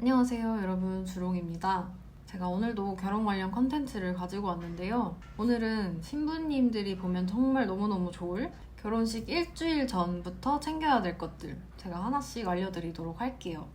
안녕하세요 여러분. 주롱입니다. 제가 오늘도 결혼 관련 컨텐츠를 가지고 왔는데요. 오늘은 신부님들이 보면 정말 너무너무 좋을 결혼식 일주일 전부터 챙겨야 될 것들 제가 하나씩 알려드리도록 할게요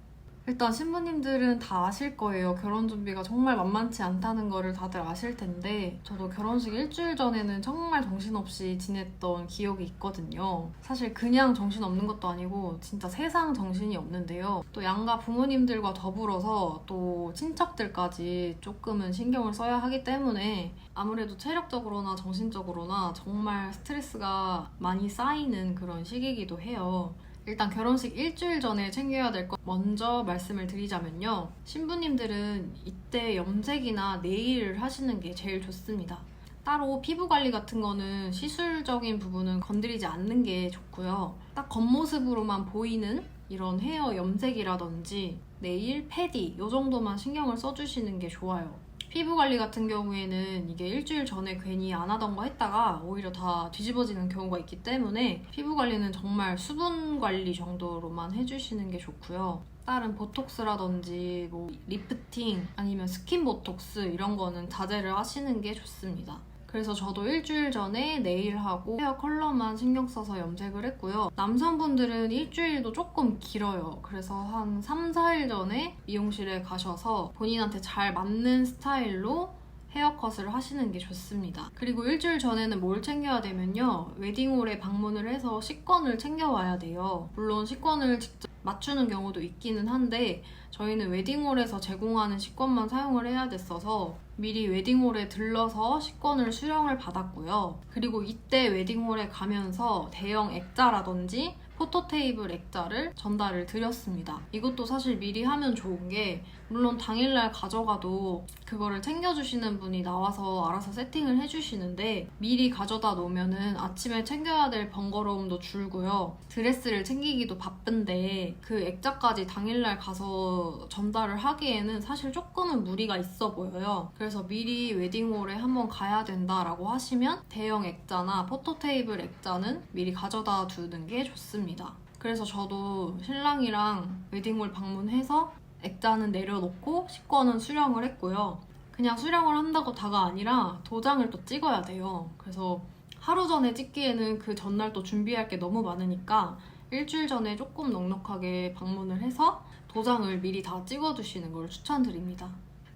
일단 신부님들은 다 아실 거예요. 결혼 준비가 정말 만만치 않다는 거를 다들 아실 텐데 저도 결혼식 일주일 전에는 정말 정신없이 지냈던 기억이 있거든요. 사실 그냥 정신 없는 것도 아니고 진짜 세상 정신이 없는데요. 또 양가 부모님들과 더불어서 또 친척들까지 조금은 신경을 써야 하기 때문에 아무래도 체력적으로나 정신적으로나 정말 스트레스가 많이 쌓이는 그런 시기이기도 해요. 일단 결혼식 일주일 전에 챙겨야 될 것 먼저 말씀을 드리자면요. 신부님들은 이때 염색이나 네일을 하시는 게 제일 좋습니다. 따로 피부 관리 같은 거는 시술적인 부분은 건드리지 않는 게 좋고요. 딱 겉모습으로만 보이는 이런 헤어 염색이라든지 네일, 패디 이 정도만 신경을 써주시는 게 좋아요. 피부 관리 같은 경우에는 이게 일주일 전에 괜히 안 하던 거 했다가 오히려 다 뒤집어지는 경우가 있기 때문에 피부 관리는 정말 수분 관리 정도로만 해주시는 게 좋고요. 다른 보톡스라든지 뭐 리프팅 아니면 스킨 보톡스 이런 거는 자제를 하시는 게 좋습니다. 그래서 저도 일주일 전에 네일하고 헤어 컬러만 신경 써서 염색을 했고요. 남성분들은 일주일도 조금 길어요. 그래서 한 3, 4일 전에 미용실에 가셔서 본인한테 잘 맞는 스타일로 헤어컷을 하시는 게 좋습니다. 그리고 일주일 전에는 뭘 챙겨야 되면요. 웨딩홀에 방문을 해서 식권을 챙겨와야 돼요. 물론 식권을 직접 맞추는 경우도 있기는 한데 저희는 웨딩홀에서 제공하는 식권만 사용을 해야 됐어서 미리 웨딩홀에 들러서 식권을 수령을 받았고요. 그리고 이때 웨딩홀에 가면서 대형 액자라든지 포토테이블 액자를 전달을 드렸습니다. 이것도 사실 미리 하면 좋은 게 물론 당일날 가져가도 그거를 챙겨주시는 분이 나와서 알아서 세팅을 해주시는데 미리 가져다 놓으면은 아침에 챙겨야 될 번거로움도 줄고요. 드레스를 챙기기도 바쁜데 그 액자까지 당일날 가서 전달을 하기에는 사실 조금은 무리가 있어 보여요. 그래서 미리 웨딩홀에 한번 가야 된다라고 하시면 대형 액자나 포토테이블 액자는 미리 가져다 두는 게 좋습니다. 그래서 저도 신랑이랑 웨딩홀 방문해서 액자는 내려놓고 식권은 수령을 했고요. 그냥 수령을 한다고 다가 아니라 도장을 또 찍어야 돼요. 그래서 하루 전에 찍기에는 그 전날 또 준비할 게 너무 많으니까 일주일 전에 조금 넉넉하게 방문을 해서 도장을 미리 다 찍어두시는 걸 추천드립니다.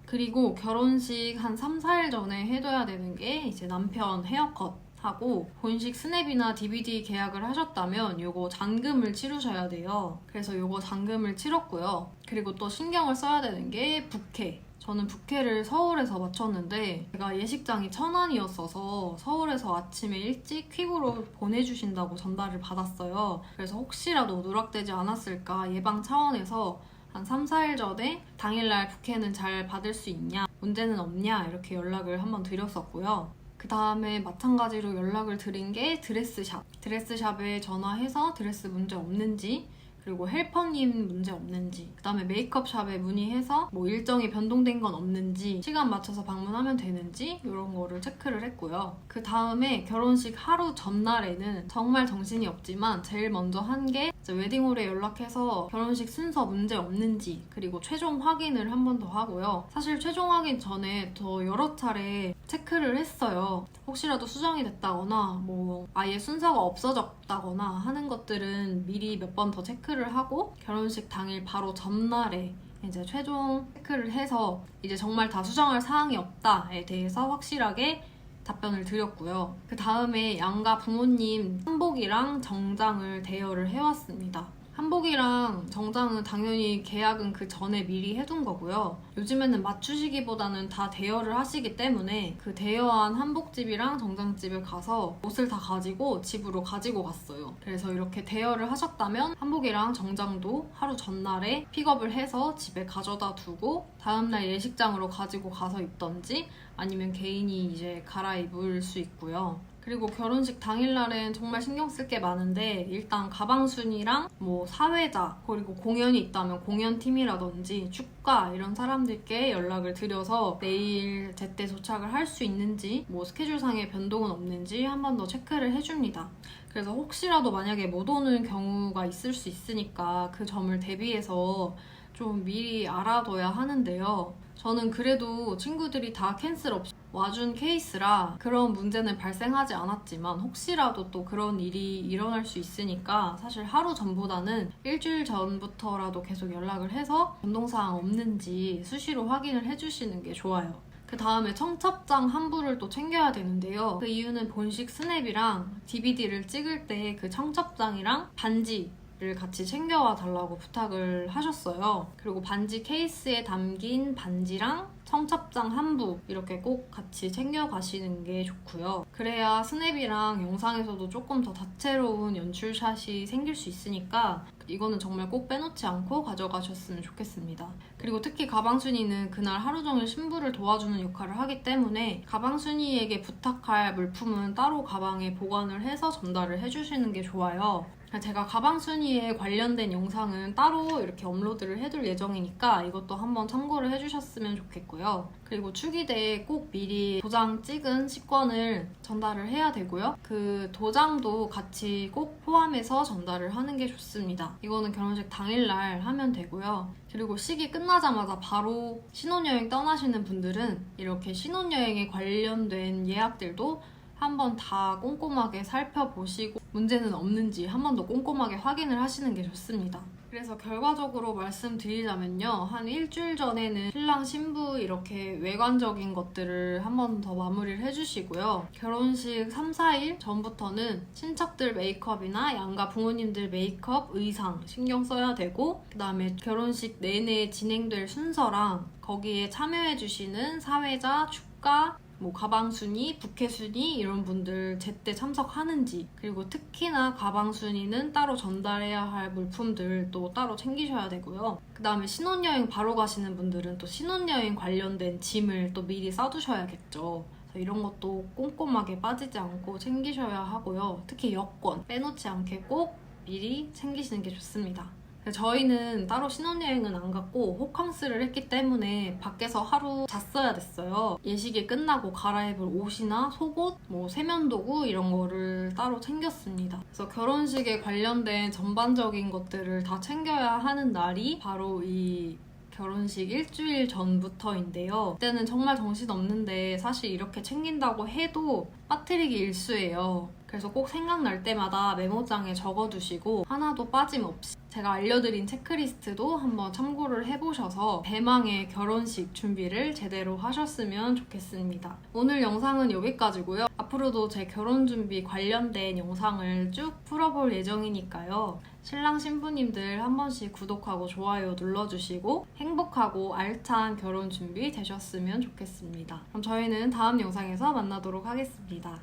그리고 결혼식 한 3, 4일 전에 해둬야 되는 게 이제 남편 헤어컷 하고 본식 스냅이나 DVD 계약을 하셨다면 요거 잔금을 치르셔야 돼요. 그래서 요거 잔금을 치렀고요. 그리고 또 신경을 써야 되는 게 부케. 저는 부케를 서울에서 맞췄는데 제가 예식장이 천안이었어서 서울에서 아침에 일찍 퀵으로 보내주신다고 전달을 받았어요. 그래서 혹시라도 누락되지 않았을까 예방 차원에서 한 3, 4일 전에 당일날 부케는 잘 받을 수 있냐, 문제는 없냐 이렇게 연락을 한번 드렸었고요. 그 다음에 마찬가지로 연락을 드린 게 드레스샵. 드레스샵에 전화해서 드레스 문제 없는지, 그리고 헬퍼님 문제 없는지, 그 다음에 메이크업 샵에 문의해서 뭐 일정이 변동된 건 없는지, 시간 맞춰서 방문하면 되는지, 이런 거를 체크를 했고요. 그 다음에 결혼식 하루 전날에는 정말 정신이 없지만 제일 먼저 한 게 웨딩홀에 연락해서 결혼식 순서 문제 없는지, 그리고 최종 확인을 한 번 더 하고요. 사실 최종 확인 전에 더 여러 차례 체크를 했어요. 혹시라도 수정이 됐다거나, 뭐, 아예 순서가 없어졌다거나 하는 것들은 미리 몇 번 더 체크를 하고, 결혼식 당일 바로 전날에 이제 최종 체크를 해서 이제 정말 다 수정할 사항이 없다에 대해서 확실하게 답변을 드렸고요. 그 다음에 양가 부모님 한복이랑 정장을 대여를 해왔습니다. 한복이랑 정장은 당연히 계약은 그 전에 미리 해둔 거고요. 요즘에는 맞추시기보다는 다 대여를 하시기 때문에 그 대여한 한복집이랑 정장집에 가서 옷을 다 가지고 집으로 가지고 갔어요. 그래서 이렇게 대여를 하셨다면 한복이랑 정장도 하루 전날에 픽업을 해서 집에 가져다 두고 다음날 예식장으로 가지고 가서 입던지 아니면 개인이 이제 갈아입을 수 있고요. 그리고 결혼식 당일날엔 정말 신경 쓸 게 많은데 일단 가방 순이랑 뭐 사회자 그리고 공연이 있다면 공연팀이라든지 축가 이런 사람들께 연락을 드려서 내일 제때 도착을 할 수 있는지 뭐 스케줄상의 변동은 없는지 한 번 더 체크를 해줍니다. 그래서 혹시라도 만약에 못 오는 경우가 있을 수 있으니까 그 점을 대비해서 좀 미리 알아둬야 하는데요. 저는 그래도 친구들이 다 캔슬 없이 와준 케이스라 그런 문제는 발생하지 않았지만 혹시라도 또 그런 일이 일어날 수 있으니까 사실 하루 전보다는 일주일 전부터라도 계속 연락을 해서 변동사항 없는지 수시로 확인을 해주시는 게 좋아요. 그 다음에 청첩장 환불을 또 챙겨야 되는데요. 그 이유는 본식 스냅이랑 DVD를 찍을 때 그 청첩장이랑 반지 를 같이 챙겨와 달라고 부탁을 하셨어요. 그리고 반지 케이스에 담긴 반지랑 청첩장 한부 이렇게 꼭 같이 챙겨가시는 게 좋고요. 그래야 스냅이랑 영상에서도 조금 더 다채로운 연출샷이 생길 수 있으니까 이거는 정말 꼭 빼놓지 않고 가져가셨으면 좋겠습니다. 그리고 특히 가방순이는 그날 하루 종일 신부를 도와주는 역할을 하기 때문에 가방순이에게 부탁할 물품은 따로 가방에 보관을 해서 전달을 해주시는 게 좋아요. 제가 가방 순위에 관련된 영상은 따로 이렇게 업로드를 해둘 예정이니까 이것도 한번 참고를 해주셨으면 좋겠고요. 그리고 축의대에 꼭 미리 도장 찍은 식권을 전달을 해야 되고요. 그 도장도 같이 꼭 포함해서 전달을 하는 게 좋습니다. 이거는 결혼식 당일날 하면 되고요. 그리고 식이 끝나자마자 바로 신혼여행 떠나시는 분들은 이렇게 신혼여행에 관련된 예약들도 한번 다 꼼꼼하게 살펴보시고 문제는 없는지 한 번 더 꼼꼼하게 확인을 하시는 게 좋습니다. 그래서 결과적으로 말씀드리자면요. 한 일주일 전에는 신랑 신부 이렇게 외관적인 것들을 한 번 더 마무리를 해주시고요. 결혼식 3, 4일 전부터는 친척들 메이크업이나 양가 부모님들 메이크업, 의상 신경 써야 되고 그 다음에 결혼식 내내 진행될 순서랑 거기에 참여해주시는 사회자, 축가, 뭐 가방순이, 부캐순이 이런 분들 제때 참석하는지 그리고 특히나 가방순이는 따로 전달해야 할 물품들도 따로 챙기셔야 되고요. 그 다음에 신혼여행 바로 가시는 분들은 또 신혼여행 관련된 짐을 또 미리 싸두셔야겠죠. 이런 것도 꼼꼼하게 빠지지 않고 챙기셔야 하고요. 특히 여권 빼놓지 않게 꼭 미리 챙기시는 게 좋습니다. 저희는 따로 신혼여행은 안 갔고 호캉스를 했기 때문에 밖에서 하루 잤어야 됐어요. 예식이 끝나고 갈아입을 옷이나 속옷, 뭐 세면도구 이런 거를 따로 챙겼습니다. 그래서 결혼식에 관련된 전반적인 것들을 다 챙겨야 하는 날이 바로 이 결혼식 일주일 전부터인데요. 그때는 정말 정신 없는데 사실 이렇게 챙긴다고 해도 빠뜨리기 일수예요. 그래서 꼭 생각날 때마다 메모장에 적어두시고 하나도 빠짐없이 제가 알려드린 체크리스트도 한번 참고를 해보셔서 대망의 결혼식 준비를 제대로 하셨으면 좋겠습니다. 오늘 영상은 여기까지고요. 앞으로도 제 결혼 준비 관련된 영상을 쭉 풀어볼 예정이니까요. 신랑 신부님들 한 번씩 구독하고 좋아요 눌러주시고 행복하고 알찬 결혼 준비 되셨으면 좋겠습니다. 그럼 저희는 다음 영상에서 만나도록 하겠습니다.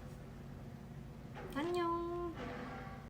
안녕.